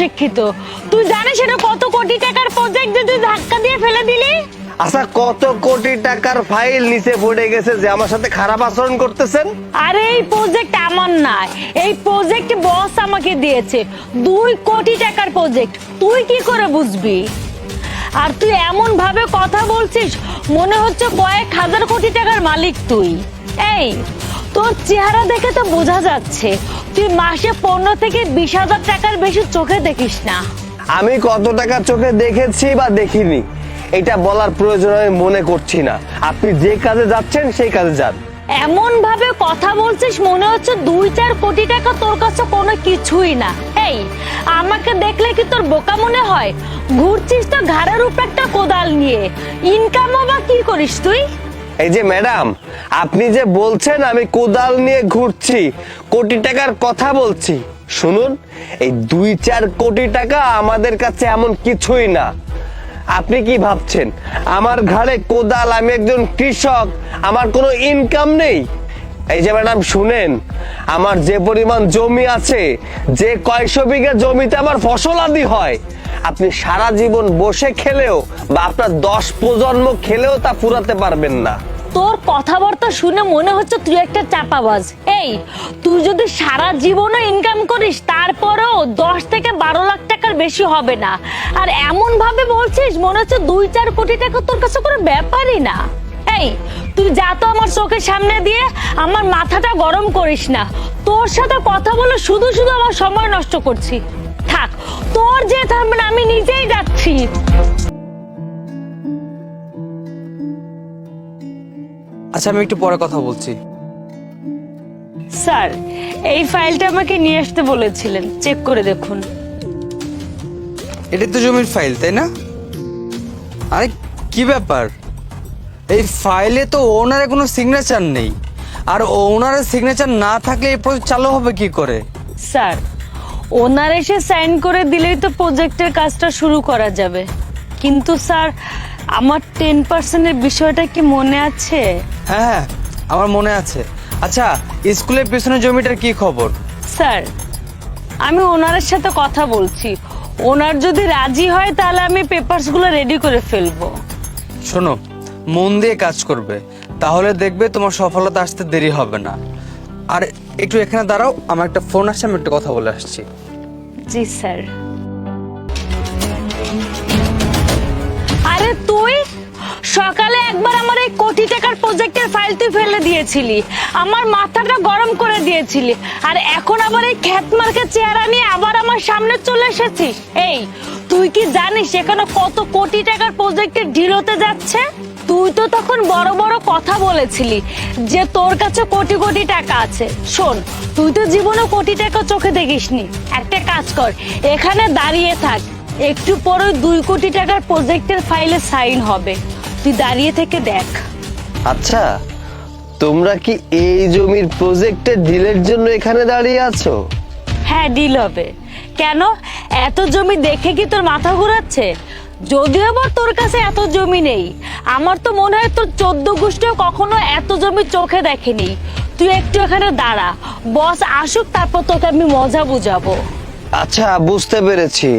অশিক্ষিত। তুই জানিস এটা কত কোটি টাকার প্রজেক্ট যে তুই ধাক্কা দিয়ে ফেলে দিলি? আচ্ছা কত কোটি টাকার ফাইল নিচে পড়ে গেছে যে আমার সাথে খারাপ আচরণ করতেছেন? আরে এই প্রজেক্ট আমার না এই প্রজেক্ট বস আমাকে দিয়েছে। দুই কোটি টাকার প্রজেক্ট তুই কি করে বুঝবি? আর তুই এমন ভাবে কথা বলছিস মনে হচ্ছে কয়েক হাজার কোটি টাকার মালিক তুই। এই তোর চেহারা দেখে তো বোঝা যাচ্ছে। তুই মাসে পনেরো থেকে বিশ হাজার টাকার বেশি চোখে দেখিস না। আমি কত টাকা চোখে দেখেছি বা দেখিনি। এটা বলার প্রয়োজন আমি মনে করছি না। আপনি যে কাজে যাচ্ছেন সেই কাজে যান। এমন ভাবে কথা বলছিস মনে হচ্ছে দুই চার কোটি টাকা তোর কাছে কোনো কিছুই না। এই আমাকে দেখলে কি তোর বোকা মনে হয়? ঘুরছিস তো ঘাড়ের উপর একটা কোদাল নিয়ে। ইনকামও বা কি করিস তুই? এই যে ম্যাডাম, আপনি যে বলছেন আমি কোদাল নিয়ে ঘুরছি, কোটি টাকার কথা বলছি, শুনুন, এই দুই চার কোটি টাকা আমাদের কাছে এমন কিছুই না। আপনি কি ভাবছেন, আমার ঘাড়ে কোদাল, আমি একজন কৃষক, আমার কোনো ইনকাম নেই? এই যে ম্যাডাম, শুনেন, আমার যে পরিমাণ জমি আছে, যে কয়শো বিঘা জমিতে আমার ফসল আদি হয় আপনি সারা জীবন বসে খেলেও বা আপনার দশ প্রজন্ম খেলেও তা ফুরাতে পারবেন না। তোর কথাবার্তা শুনে মনে হচ্ছে তুই একটা চাপাবাজ। এই, তুই যদি সারা জীবনও ইনকাম করিস, তারপরেও দশ থেকে বারো লাখ টাকার বেশি হবে না। আর এমন ভাবে বলছিস, মনে হচ্ছে দুই চার কোটি টাকা তোর কাছে কোনো ব্যাপারই না। এই, তুই যা তো আমার চোখের সামনে দিয়ে আমার মাথাটা গরম করিস না। তোর সাথে কথা বলে শুধু শুধু আমার সময় নষ্ট করছি। থাক তোর যে থাকবে না আমি নিজেই যাচ্ছি। আচ্ছা আমি একটু পরে কথা বলছি। স্যার এই ফাইলটা আমাকে নিয়ে আসতে বলেছিলেন। চেক করে দেখুন। এটা তো জমির ফাইল তাই না? আরে কি ব্যাপার? এই ফাইলে তো ওনারের কোনো সিগনেচার নেই। আর ওনারের সিগনেচার না থাকলে এই প্রজেক্ট চালু হবে কি করে? স্যার ওনার এসে সাইন করে দিলেই তো প্রজেক্টের কাজটা শুরু করা যাবে। কিন্তু স্যার আমার টেন পার্সেন্টের বিষয়টা কি মনে আছে? হ্যাঁ হ্যাঁ আমার মনে আছে। আচ্ছা স্কুলের পেছনে জমিটার কি খবর? স্যার আমি ওনারের সাথে কথা বলছি। ওনার যদি রাজি হয় তাহলে আমি পেপারসগুলো রেডি করে ফেলব। শোনো মন দিয়ে কাজ করবে। তাহলে দেখবে তোমার সফলতা আসতে দেরি হবে না। আর একটু এখানে দাঁড়াও, আমার একটা ফোন আসছে, আমি একটু কথা বলে আসছি। জি, স্যার। আরে তুই, সকালে একবার আমার এই কোটি টাকার প্রজেক্টের ফাইল তুই ফেলে দিয়েছিলি। আমার মাথাটা গরম করে দিয়েছিলি। আর এখন আবার এই খ্যাত মার্কে চেহারা নিয়ে আবার আমার সামনে চলে এসেছিস। এই, তুই কি জানিস এখানে কত কোটি টাকার প্রজেক্টের ঢিল হতে যাচ্ছে? তুই তো তখন বড় বড় কথা বলেছিলি যে তোর কাছে কোটি কোটি টাকা আছে। শোন তুই তো জীবনে কোটি টাকা চোখে দেখিসনি। একটা কাজ কর এখানে দাঁড়িয়ে থাক। একটু পরে দুই কোটি টাকার প্রজেক্টের ফাইলে সাইন হবে। তুই দাঁড়িয়ে থেকে দেখ। আচ্ছা তোমরা কি এই জমির প্রজেক্টের ডিলের জন্য এখানে দাঁড়িয়ে আছো? হ্যাঁ ডিল হবে। কেন? এত জমি দেখে কি তোর মাথা ঘোরাচ্ছে? যদিও আবার তোর কাছে এত জমি নেই, আমার তো মনে হয় তোর চোদ্দ গোষ্ঠীও কখনো এত জমি চোখে দেখেনি। তুই একটু এখানে দাঁড়া, বস আসুক, তারপর তোকে আমি মজা বুঝাবো। আচ্ছা বুঝতে পেরেছি।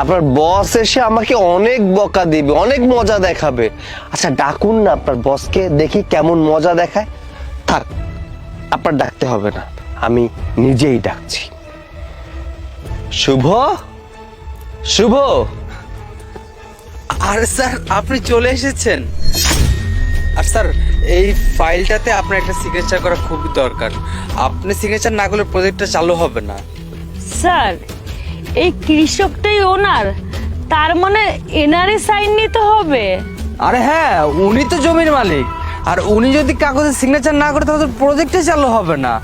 আপনার বস এসে আমাকে অনেক বকা দিবে, অনেক মজা দেখাবে। আচ্ছা ডাকুন না আপনার বসকে, দেখি কেমন মজা দেখায়। থাক, আপনার ডাকতে হবে না, আমি নিজেই ডাকছি। শুভ? শুভ? আর স্যার আপনি চলে এসেছেন। আর স্যার এই ফাইলটাতে আপনার একটা সিগনেচার করা খুবই দরকার। আপনি সিগনেচার না করলে প্রজেক্টটা চালু হবে না। স্যার এই কৃষকটাই ওনার। তার মানে এনারে সাইন নিতে হবে। আরে হ্যাঁ উনি তো জমির মালিক। আর উনি যদি কাগজে সিগনেচার না করে তাহলে প্রজেক্টে চালু হবে না।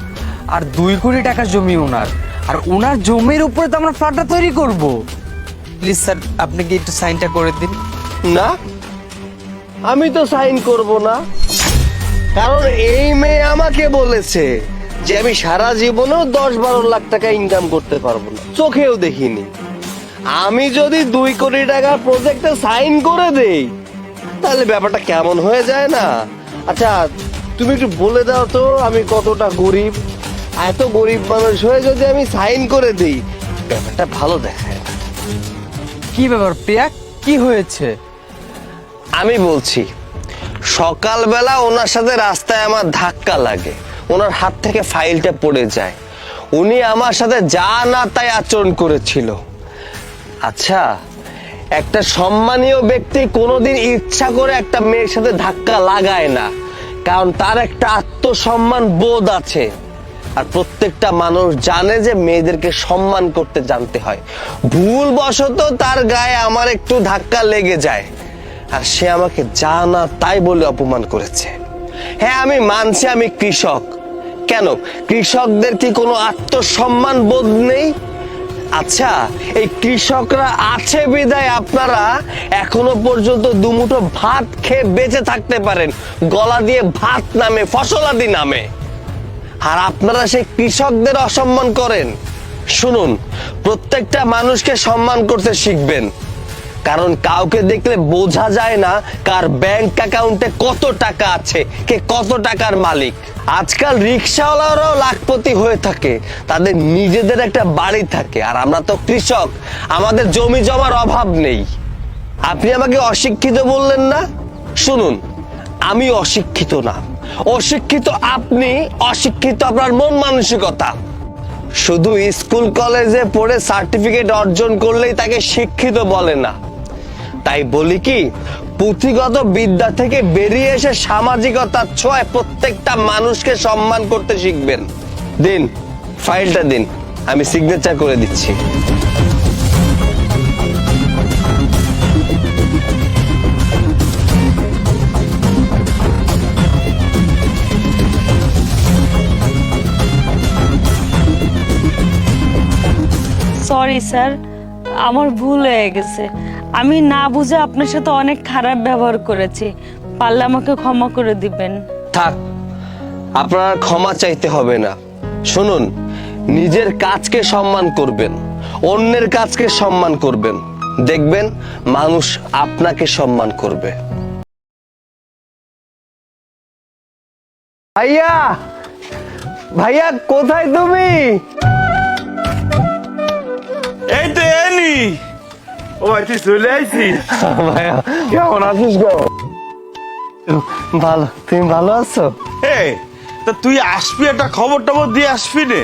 আর দুই কোটি টাকার জমি ওনার। আর ওনার জমির উপরে তো আমরা ফ্ল্যাটটা তৈরি করব। প্লিজ স্যার, আপনি কি একটু সাইনটা করে দিন। না, আমি তো সাইন করব না। কারণ এই মেয়ে আমাকে বলেছে যে আমি সারা জীবনেও দশ বারো লাখ টাকা ইনকাম করতে পারব না। চোখেও দেখিনি। আমি যদি দুই কোটি টাকা প্রজেক্টে সাইন করে দেই, তাহলে ব্যাপারটা কেমন হয়ে যায় না? আচ্ছা তুমি একটু বলে দাও তো, আমি কতটা গরিব। এত গরিব মানুষ হয়ে যদি আমি সাইন করে দিই, ব্যাপারটা ভালো দেখায়। কি ব্যাপার প্রিয়া? কি হয়েছে? আমি বলছি, সকালবেলা ওনার সাথে রাস্তায় আমার ধাক্কা লাগে। ওনার হাত থেকে ফাইলটা পড়ে যায়। উনি আমার সাথে যা না তাই আচরণ করেছিল। আচ্ছা একটা সম্মানীয় ব্যক্তি কোনোদিন ইচ্ছা করে একটা মেয়ের সাথে ধাক্কা লাগায় না। কারণ তার একটা আত্মসম্মান বোধ আছে। আর প্রত্যেকটা মানুষ জানে যে মেয়েদেরকে সম্মান করতে জানতে হয়। ভুলবশত তার গায়ে আমার একটু ধাক্কা লেগে যায়। আর সে আমাকে যা না তাই বলে অপমান করেছে। হ্যাঁ আমি মানছি আমি কৃষক। কেন? কৃষকদের কি কোনো আত্মসম্মান বোধ নেই? আচ্ছা এই কৃষকরা আছে বিদায় আপনারা? এখনও পর্যন্ত দুমুঠো ভাত খেয়ে বেঁচে থাকতে পারেন। গলা দিয়ে ভাত নামে, ফসলাদি নামে। আর আপনারা সেই কৃষকদের অসম্মান করেন। শুনুন, প্রত্যেকটা মানুষকে সম্মান করতে শিখবেন। কারণ কাউকে দেখলে বোঝা যায় না কার ব্যাংক অ্যাকাউন্টে কত টাকা আছে, কে কত টাকার মালিক। আজকাল রিক্সাওয়ালারাও লাখপতি হয়ে থাকে, তাদের নিজেদের একটা বাড়ি থাকে, আর আমরা তো কৃষক, আমাদের জমি জমার অভাব নেই। আপনি আমাকে অশিক্ষিত বললেন না? শুনুন, আমি অশিক্ষিত না। অশিক্ষিত আপনি, অশিক্ষিত আপনার মন মানসিকতা। শুধু স্কুল, কলেজে পড়ে সার্টিফিকেট অর্জন করলেই তাকে শিক্ষিত বলে না। তাই বলি কি, পুঁথিগত বিদ্যা থেকে বেরিয়ে এসে সামাজিকতার ছোঁয়ায় প্রত্যেকটা মানুষকে সম্মান করতে শিখবেন। দিন, ফাইলটা দিন, আমি সিগনেচার করে দিচ্ছি। সরি স্যার, আমার ভুল হয়ে গেছে। আমি না বুঝে আপনার সাথে অনেক খারাপ ব্যবহার করেছি। পারলে আমাকে ক্ষমা করে দিবেন। থাক, আপনার ক্ষমা চাইতে হবে না। শুনুন, নিজের কাজকে সম্মান করবেন, অন্যের কাজকে সম্মান করবেন। দেখবেন, মানুষ আপনাকে সম্মান করবে। ভাইয়া! ভাইয়া, কোথায় তুমি? এই তো এনি। ও ভাই তুই চলে আইছিস? ভাইয়া কেমন আছিস গো ভালো তুমি ভালো আছো? হে তা তুই আসবি একটা খবর টবর দিয়ে আসবি নে।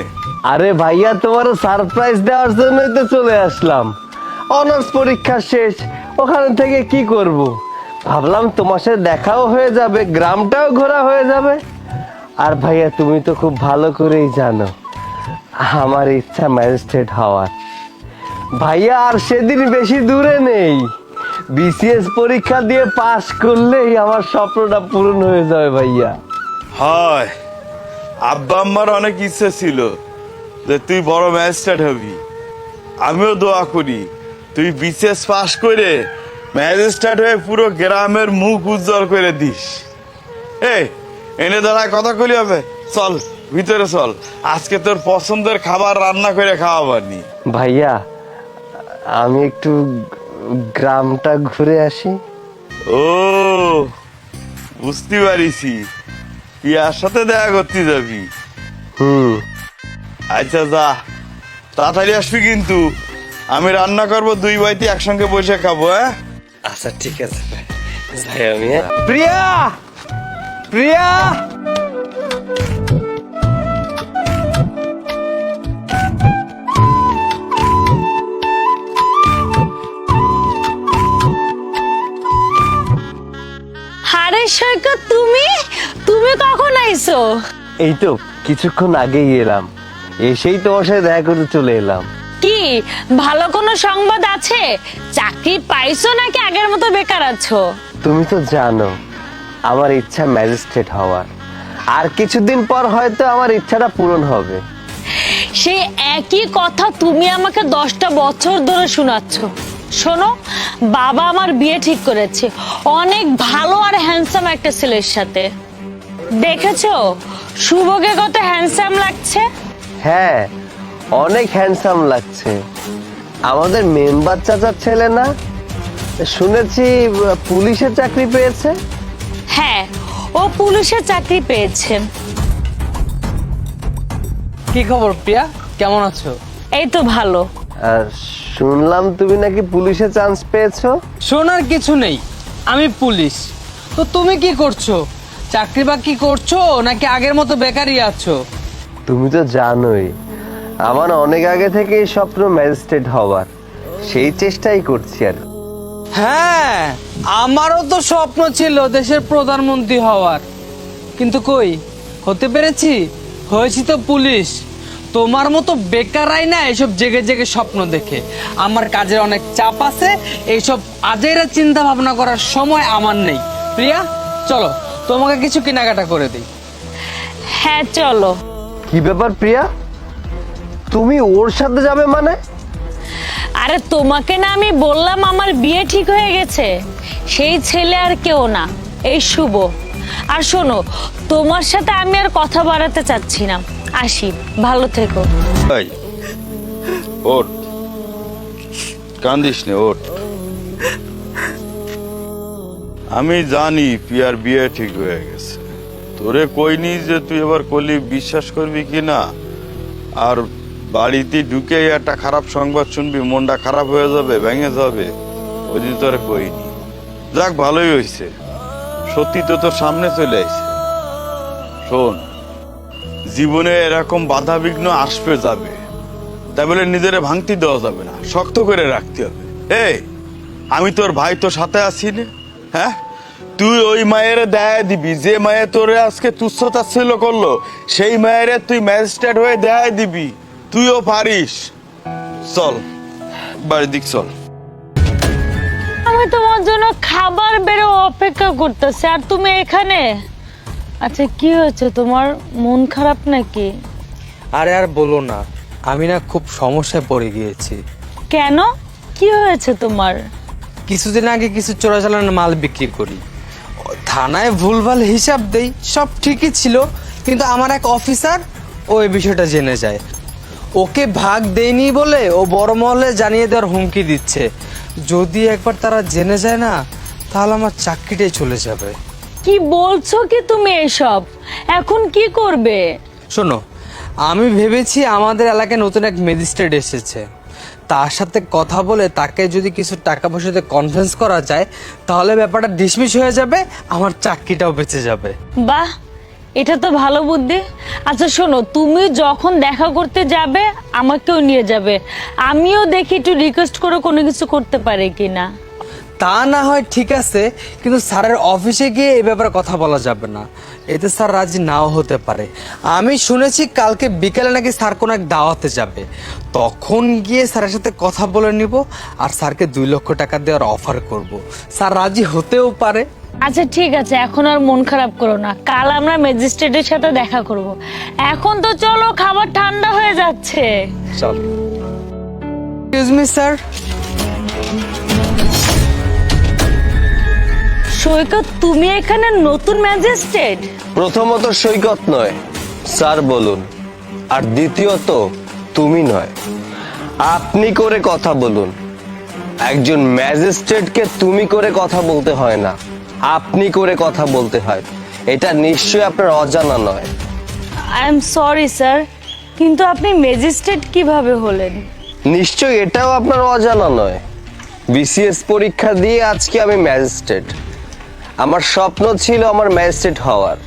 আরে ভাইয়া তোমার সারপ্রাইজ দেওয়ার জন্যই তো চলে আসলাম। অনার্স পরীক্ষা শেষ ওখান থেকে কি করব? ভাবলাম তোমার সাথে দেখাও হয়ে যাবে গ্রামটাও ঘোরা হয়ে যাবে। আর ভাইয়া তুমি তো খুব ভালো করেই জানো আমার ইচ্ছা ম্যাজিস্ট্রেট হওয়ার। ভাইয়া আর সেদিন বেশি দূরে নেই। বিসিএস পরীক্ষা দিয়ে পাশ করলেই আমার স্বপ্নটা পূরণ হয়ে যাবে ভাইয়া। হয়। আব্বা আম্মার অনেক ইচ্ছে ছিল যে তুই বড় ম্যাজিস্ট্রেট হবি। আমিও দোয়া করি তুই বিশেষ পাশ করে ম্যাজিস্ট্রেট হয়ে পুরো গ্রামের মুখ উজ্জ্বল করে দিস। এই এনে দাঁড়ায় কথা কলি হবে? চল ভিতরে চল। আজকে তোর পছন্দের খাবার রান্না করে খাওয়াবানি ভাইয়া আমি একটু গ্রামটা ঘুরে আসি। ও বুঝতে পারিছি। পিয়ার সাথে দেখা করতে যাবি। হুম। আচ্ছা যা। তাড়াতাড়ি আসবি কিন্তু। আমি রান্না করব দুই বাড়িতে একসঙ্গে বসে খাব হ্যাঁ? আচ্ছা ঠিক আছে। যাই আমি হ্যাঁ? প্রিয়া! প্রিয়া! সৈকত তুমি? তুমি কখন আইছো? এই তো কিছুক্ষণ আগেই এলাম। এসেই তোমার সাথে দেখা করতে চলে এলাম। কি ভালো কোনো সংবাদ আছে? চাকরি পাইছো নাকি আগের মতো বেকার আছো? তুমি তো জানো আমার ইচ্ছা ম্যাজিস্ট্রেট হওয়ার। আর কিছুদিন পর হয়তো আমার ইচ্ছাটা পূরণ হবে। সেই একই কথা তুমি আমাকে দশটা বছর ধরে শোনাচ্ছ। শোনো বাবা আমার বিয়ে ঠিক করেছে। অনেক ভালো আর হ্যান্ডসাম একটা ছেলের সাথে। দেখেছ? শুভকে কত হ্যান্ডসাম লাগছে? হ্যাঁ অনেক হ্যান্ডসাম লাগছে। আমাদের মেম্বার চাচার ছেলে না? শুনেছি আহ, পুলিশে চাকরি পেয়েছে? হ্যাঁ ও পুলিশে চাকরি পেয়েছে। কি খবর প্রিয়া? কেমন আছো? এই তো ভালো। আর শুনলাম তুমি নাকি পুলিশে চান্স পেয়েছ। শোনার কিছু নেই আমি পুলিশ। তো তুমি কি করছ? চাকরি বাকরি করছ নাকি আগের মতো বেকারই আছো? তুমি তো জানোই আমার অনেক আগে থেকেই স্বপ্ন ম্যাজিস্ট্রেট হওয়ার সেই চেষ্টাই করছি আর। হ্যাঁ আমারও তো স্বপ্ন ছিল দেশের প্রধানমন্ত্রী হওয়ার। কিন্তু কই হতে পেরেছি? হয়েছি তো পুলিশ। তোমার মতো বেকারাই না এসব জেগে জেগে স্বপ্ন দেখে। আমার কাজের অনেক চাপ আছে এইসব আজেরা চিন্তা ভাবনা করার সময় আমার নেই। প্রিয়া চলো তোমাকে কিছু কেনাকাটা করে দিই। হ্যাঁ চলো। কি ব্যাপার প্রিয়া? তুমি ওর সাথে যাবে মানে? আরে তোমাকে না আমি বললাম আমার বিয়ে ঠিক হয়ে গেছে। সেই ছেলে আর কেউ না এই শুভ। আর শোনো তোমার সাথে আমি আর কথা বাড়াতে চাচ্ছি না। আসি, ভালো থেকো। ভাই ওঠ। কান্দিস নে, ওঠ। আমি জানি পিয়ার বিয়ে ঠিক হয়ে গেছে। তোরে কইনি যে তুই এবার কলি বিশ্বাস করবি কি না? আর বাড়িতে ঢুকে একটা খারাপ সংবাদ শুনবি, মনটা খারাপ হয়ে যাবে, ভেঙে যাবে। ওই দিন তোরে কইনি। যাক, ভালোই হয়েছে সত্যি তো তোর সামনে চলে আসছে শোন জীবনে এরকম বাধা বিঘ্ন আসবে যাবে। তাই বলে নিজেরে ভাঙতি দেওয়া যাবে না, শক্ত করে রাখতে হবে। এই, আমি তোর ভাই তোর সাথে আছি না হ্যাঁ? তুই ওই মায়ের দেয়া দিবি, যে মায়ের তোরে আজকে তুচ্ছতা ছিল করল, সেই মায়ের তুই ম্যাজিস্ট্রেট হয়ে দেয়া দিবি। তুইও পারিস। চল, বাড়ির দিক চল। আমি তোমার জন্য খাবার বেরো অপেক্ষা করতেছি, আর তুমি এখানে? আচ্ছা কি হয়েছে? তোমার মন খারাপ নাকি? আরে আর বলো না আমি না খুব সমস্যায় পড়ে গিয়েছি। কেন? কি হয়েছে তোমার? কিছুদিন আগে কিছু চোরাচালানের মাল বিক্রি করি। থানায় ভুলভাল হিসাব দেই সব ঠিকই ছিল কিন্তু আমার এক অফিসার ও এই বিষয়টা জেনে যায়। ওকে ভাগ দেয়নি বলে ও বড় মহলে জানিয়ে দেওয়ার হুমকি দিচ্ছে। যদি একবার তারা জেনে যায় না তাহলে আমার চাকরিটাই চলে যাবে। কি বলছো কি তুমি এসব? এখন কি করবে? শোনো আমি ভেবেছি আমাদের এলাকায় নতুন এক ম্যাজিস্ট্রেট এসেছে। তার সাথে কথা বলে তাকে যদি কিছু টাকা পয়সাতে কনফারেন্স করা যায় তাহলে ব্যাপারটা ডিসমিস হয়ে যাবে আমার চাকরিটাও বেঁচে যাবে। বাহ এটা তো ভালো বুদ্ধি। আচ্ছা শোনো তুমি যখন দেখা করতে যাবে আমাকেও নিয়ে যাবে। আমিও দেখি একটু রিকোয়েস্ট করে কোনো কিছু করতে পারে কিনা। তা না হয় ঠিক আছে কিন্তু স্যারের অফিসে গিয়ে এ ব্যাপারে কথা বলা যাবে না। এতে স্যার রাজি নাও হতে পারে। আমি শুনেছি কালকে বিকেলে নাকি স্যার কোনো এক দাওয়াতে যাবে। তখন গিয়ে স্যারের সাথে কথা বলে নিব আর স্যারকে দুই লক্ষ টাকা দেওয়ার অফার করব। স্যার রাজি হতেও পারে। আচ্ছা ঠিক আছে এখন আর মন খারাপ করো না। কাল আমরা ম্যাজিস্ট্রেটের সাথে দেখা করব। এখন তো চলো খাবার ঠান্ডা হয়ে যাচ্ছে। চল। এক্সকিউজ মি স্যার সৈকত তুমি এখানে নতুন ম্যাজিস্ট্রেট? প্রথমত সৈকত নয় স্যার বলুন। আর দ্বিতীয়ত তুমি নয়। আপনি করে কথা বলুন। একজন ম্যাজিস্ট্রেটকে তুমি করে কথা বলতে হয় না। আপনি করে কথা বলতে হয়। এটা নিশ্চয়ই আপনার অজানা নয়। আই এম সরি স্যার কিন্তু আপনি ম্যাজিস্ট্রেট কীভাবে হলেন? নিশ্চয়ই এটাও আপনার অজানা নয়। বিসিএস পরীক্ষা দিয়ে আজকে আমি ম্যাজিস্ট্রেট। আমার স্বপ্ন ছিল আমার ম্যাজিস্ট্রেট হওয়ার।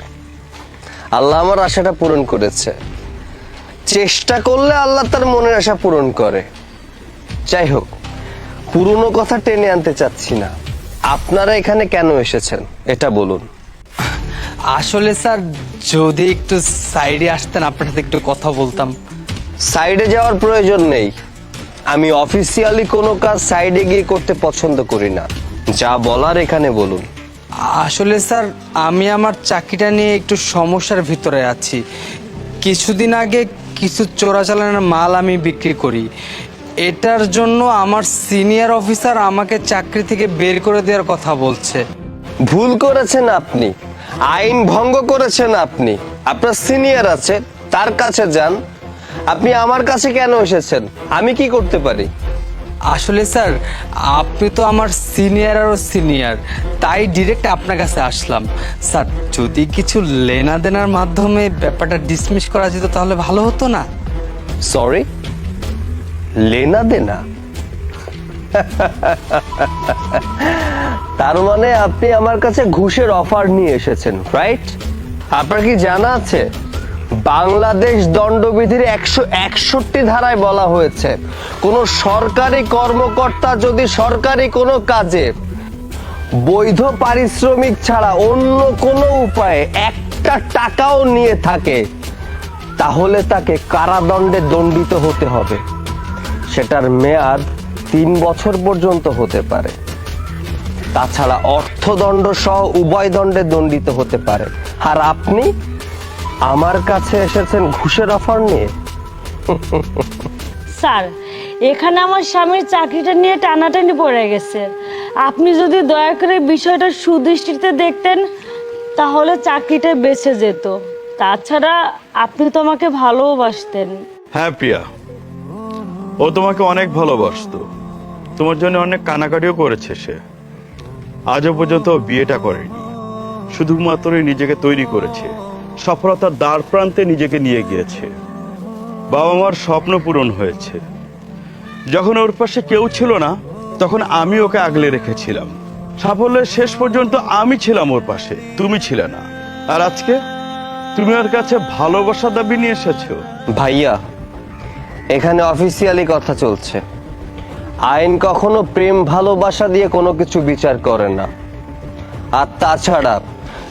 আল্লাহ আমার আশাটা পূরণ করেছে। চেষ্টা করলে আল্লাহ তার মনের আশা পূরণ করে। যাই হোক পুরনো কথা টেনে আনতে চাচ্ছি না। আপনারা এখানে কেন এসেছেন? এটা বলুন। আসলে স্যার যদি একটু সাইডে আসতেন আপনার সাথে একটু কথা বলতাম। সাইডে যাওয়ার প্রয়োজন নেই। আমি অফিসিয়ালি কোনো কাজ সাইডে গিয়ে করতে পছন্দ করি না। যা বলার এখানে বলুন। আসলে স্যার, আমি আমার চাকরিটা নিয়ে একটু সমস্যার ভিতরে আছি। কিছুদিন আগে কিছু চোরাচালানের মাল আমি বিক্রি করি। এটার জন্য আমার সিনিয়র অফিসার আমাকে চাকরি থেকে বের করে দেওয়ার কথা বলছে। ভুল করেছেন আপনি। আইন ভঙ্গ করেছেন আপনি। আপনার সিনিয়র আছে, তার কাছে যান। আপনি আমার কাছে কেন এসেছেন? আমি কি করতে পারি? আসলে স্যার, আপনি তো আমার সিনিয়র আরও সিনিয়র তাই ডিরেক্ট আপনার কাছে আসলাম। স্যার, যদি কিছু লেনা দেনার মাধ্যমে ব্যাপারটা ডিসমিস করা যেত তাহলে ভালো হতো না? সরি লেনা দেনা তার মানে আপনি আমার কাছে ঘুষের অফার নিয়ে এসেছেন রাইট আপনার কি জানা আছে? বাংলাদেশ দণ্ডবিধির একশো একষট্টি ধারায় বলা হয়েছে, কোন সরকারি কর্মকর্তা যদি সরকারি কোনো কাজে বৈধ পারিশ্রমিক ছাড়া অন্য কোনো উপায়ে একটা টাকাও নিয়ে থাকে, তাহলে তাকে কারাদণ্ডে দণ্ডিত হতে হবে। সেটার মেয়াদ তিন বছর পর্যন্ত হতে পারে। তাছাড়া অর্থদণ্ড সহ উভয় দণ্ডে দণ্ডিত হতে পারে। আর আপনি আমার কাছে এসেছেন ঘুষের অফার নিয়ে? স্যার এখানে আমার স্বামীর চাকরিটা নিয়ে টানাটানি পড়ে গেছে। আপনি যদি দয়া করে বিষয়টা সুদৃষ্টিতে দেখতেন তাহলে চাকরিটা বেঁচে যেত। তাছাড়া আপনি তো আমাকে ভালোবাসতেন। হ্যাঁ প্রিয়া ও তোমাকে অনেক ভালোবাসতো। তোমার জন্য অনেক কানাকাটিও করেছে সে। আজও পর্যন্ত বিয়েটা করেনি। শুধুমাত্রই নিজেকে তৈরি করেছে। সফলতার দ্বার প্রান্তে নিজেকে নিয়ে গিয়েছে। বাবা মার স্বপ্ন পূরণ হয়েছে। যখন ওর পাশে কেউ ছিল না, তখন আমি ওকে আগলে রেখেছিলাম। সাফল্যের শেষ পর্যন্ত আমি ছিলাম ওর পাশে, তুমি ছিলে না। আর আজকে তুমি ওর কাছে ভালোবাসা দাবি নিয়ে এসেছ। ভাইয়া, এখানে অফিসিয়ালি কথা চলছে। আইন কখনো প্রেম ভালোবাসা দিয়ে কোনো কিছু বিচার করে না। আর তাছাড়া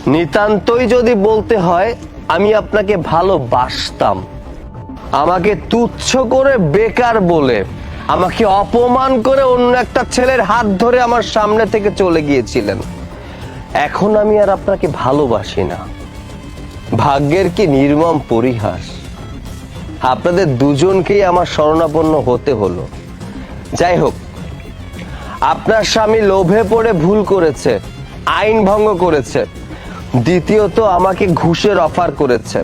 নিতান্তই যদি বলতে হয়, আমি আপনাকে ভালোবাসতাম। আমাকে তুচ্ছ করে বেকার বলে, আমাকে অপমান করে অন্য একটা ছেলের হাত ধরে আমার সামনে থেকে চলে গিয়েছিলেন। এখন আমি আর আপনাকে ভালোবাসি না। ভাগ্যের কি নির্মম পরিহাস। আপনাদের দুজনকেই আমার শরণাপন্ন হতে হলো। যাই হোক, আপনার স্বামী লোভে পড়ে ভুল করেছে, আইন ভঙ্গ করেছে। দ্বিতীয়ত আমাকে ঘুষের অফার করেছে।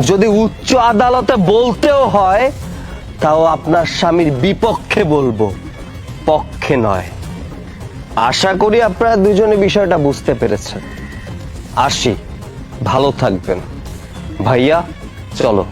যদি উচ্চ আদালতে বলতেও হয়, তাও আপনার স্বামীর বিপক্ষে বলব। পক্ষে নয়। আশা করি আপনারা দুজনে বিষয়টা বুঝতে পেরেছেন। আসি। ভালো থাকবেন। ভাইয়া, চলো।